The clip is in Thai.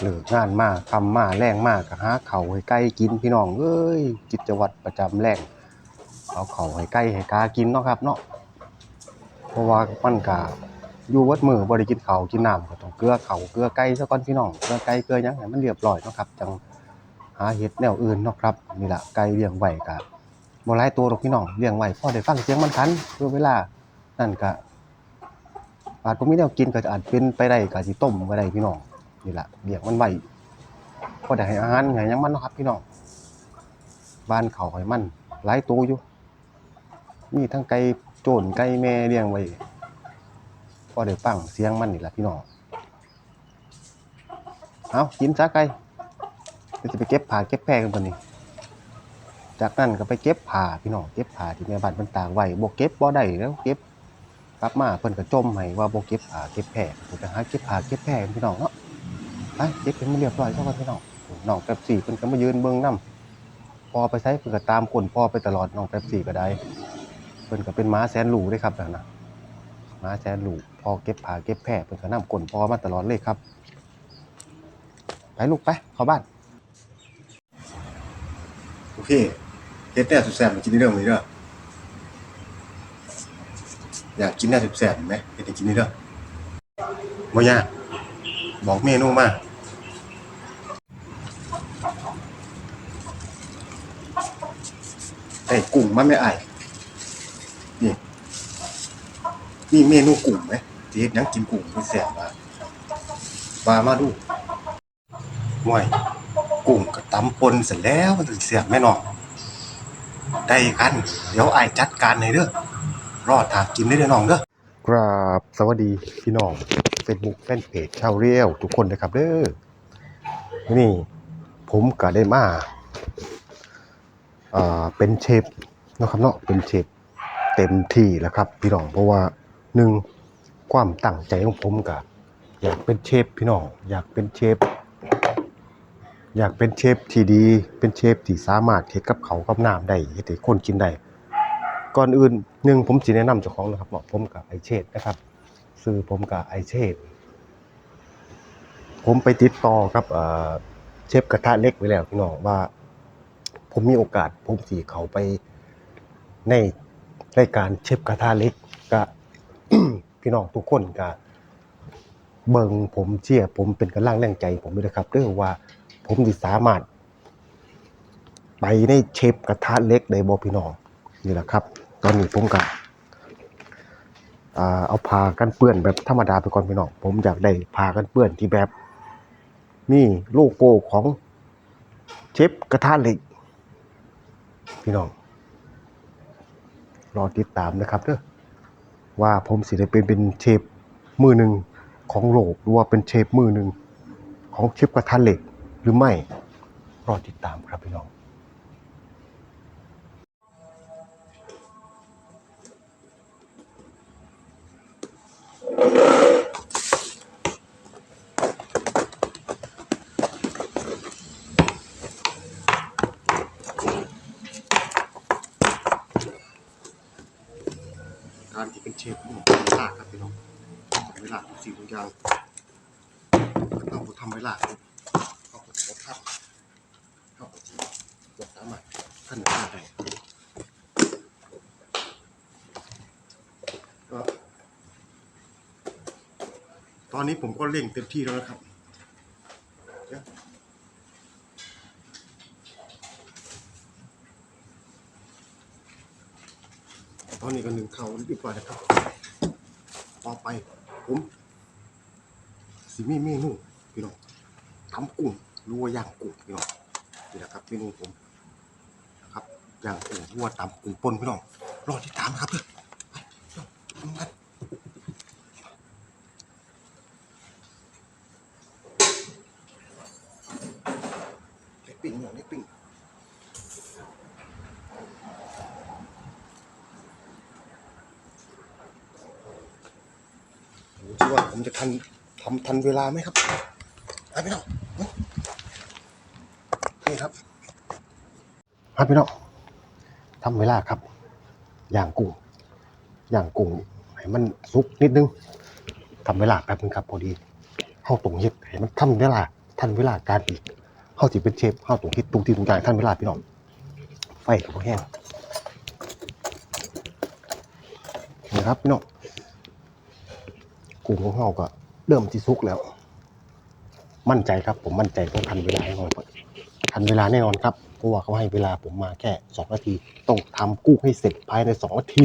เลิกงานมาคำมาแรงมากก็หาเข่าให้ไก่กินพี่น้องเอ้ยกิจวัตรประจำแรงเอาเข่าให้ไก่ให้กากินเนาะครับเนาะเพราะว่ามันก็อยู่วัดมือบ่ได้กินข้ากินน้ำก็ต้องเกลือเขาเกลือไก่ซะก่อนพี่น้องเกลือไก่เกลือยังให้มันเรียบร้อยเนาะครับจังหาเฮ็ดแนวอื่นเนาะครับนี่แหละไก่เลี้ยงไว้ก็บ่หลายตัวหรอกพี่น้องเลี้ยงไว้พอได้ฟังเสียงมันคันเพื่อเวลานั่นก็อาจบ่มีแนวกินก็อาจเป็นไปได้ก็สิต้มก็ได้พี่น้อง นี่แหละเลี้ยงมันไว้พอได้ให้อาหารให้หยังมันเนาะครับ พี่น้องบ้านเขาให้มันหลายตัวอยู่มีทั้งไก่โจนไก่แม่เลี้ยงไว้พอได้ฟังเสียงมันนี่แหละพี่น้องเอากินซะไก่เดี๋ยวสิไปเก็บผ้าเก็บแพรกันบัดนี้ จากนั้นก็ไปเก็บผ้าพี่น้องเก็บผ้าที่แม่บ้านเพิ่นตากไว้บ่เก็บบ่ได้แล้วเก็บกลับมาเพิ่นก็จมให้ว่าบ่เก็บผ้าเก็บแพร่เพิ่นก็หาเก็บผ้าเก็บแพร่พี่น้องเนาะ ไปเก็บให้มันเรียบร้อยซะก่อนพี่น้องน้องแป๊บซี่เพิ่นก็มายืนเบิ่งนํพอไปไสเพิ่นก็ตามคนพ่อไปตลอดน้องแป๊บซี่ก็ได้เพิ่นก็เป็นม้าแสนหรู้เด้ครับนั่นน่ะม้าแสนหรูพอเก็บผาเก็บแพร่เพิ่นก็นำคนพ่อมาตลอดเลยครับ ไปลูกไปเข้าบ้านโอเคเฮ็ดแน่สุดแซ่บมากินเรื่องนี้เด้ออยากกินแน่แซ่บไหมเฮ็ดให้กินนี่เด้อบ่ยากบอกเมนูมา ไอ้กุ้งมันไม่อายนี่นี่เมนูกุ้งไหมสิเฮ็ดยังกินกุ้งให้แซ่บว่าว่ามาดูห่วยกุ้งก็ตำปนเสร็จแล้วมันถึงแซ่บแม่น้องได้กัน เดี๋ยวไอ้จัดการให้เด้อรอดถากกินได้เด้อน้องเด้อครับสวัสดีพี่น้อง Facebook แฟนเพจชาวเรียวทุกคนนะครับเด้อนี่ผมก็ได้มาอ่า เป็นเชฟนะครับเนาะเป็นเชฟเต็มที่แล้วครับ พี่น้องเพราะว่าหนึ่งความตั้งใจของผมก็อยากเป็นเชฟพี่น้องอยากเป็นเชฟอยากเป็นเชฟที่ดี เป็นเชฟที่สามารถเฮ็ดกับเขากับน้ำได้เฮ็ดให้คนกินได้ก่อนอื่นหนึ่งผมสิแนะนำเจ้าของนะครับบอกผมกับไอเชษนะครับซื้อผมกับไอเชษผมไปติดต่อกับเชฟกระทะเล็กไว้แล้วพี่น้องว่า ผมมีโอกาส ผมสิเขาไปในรายการเชฟกระทะเล็กก็พี่น้องทุกคนก็เบิงผมเชียผมเป็นกำลังแรงใจ ผมด้วยนะครับเรื่องว่าผมสิสามารถ ไปในเชฟกระทะเล็กได้บ่พี่น้องนี่แหละครับ ตอนนี้ผมก็เอาผ้ากันเปื้อนแบบธรรมดาไปก่อนพี่น้องผมอยากได้ผ้ากันเปื้อนที่แบบ นี่โลโก้ของเชฟกระทะเหล็ก พี่น้อง รอติดตามนะครับเด้อว่าผมสิได้เป็นเป็นเชฟมือหนึ่งของโลกหรือว่าเป็นเชฟมือหนึ่งของเชฟกระทะเหล็กหรือไม่ รอติดตามครับพี่น้อง การที่เป็นเชฟนี่ทำยากครับพี่น้องทำเวลาทุกสิ่งทุกอย่างเราทำเวลาครับเอาไปกดทับเอาไปกดสามารถขั้นหน้าได้ก็ตอนนี้ผมก็เร่งเต็มที่แล้วนะครับเดี๋ยว ตอนนี้ก็หนึ่งเขาดีกว่านะครับ ต่อไปผมสิมีเมนูพี่น้องทำกุ้งรัวย่างกุ้งพี่น้องนี่นะครับเมนูผมนะครับย่างกุ้งรัวตำกุ้งป่นพี่น้องรอที่ตามนะครับเพื่อนไปน้องกันเล็กปิ้งพี่น้องเล็กปิ้ง ดูที่ว่า ผมจะทันทำทันเวลาไหมครับไปพี่น้องนี่ครับครับพี่น้องทำเวลาครับ อย่างกุ้งอย่างกุ้งให้มันสุกนิดนึงทำเวลาแป๊บนึงครับ พอดีเข้าตรงเฮ็ดให้มันทำเวลาทันเวลาการอีกเฮาสิเป็นเชฟเฮาต้องเฮ็ดทุกที่ทุกอย่างทันเวลาพี่น้องไฟก็บ่แห้งนี่ครับพี่น้อง กุ้งของเฮาก็เริ่มที่สุกแล้ว มั่นใจครับ ผมมั่นใจต้องทันเวลาแน่นอนทันเวลาแน่นอนครับเพราะว่าเขาให้เวลาผมมาแค่สองนาที ต้องทำกุ้งให้เสร็จภายในสองนาที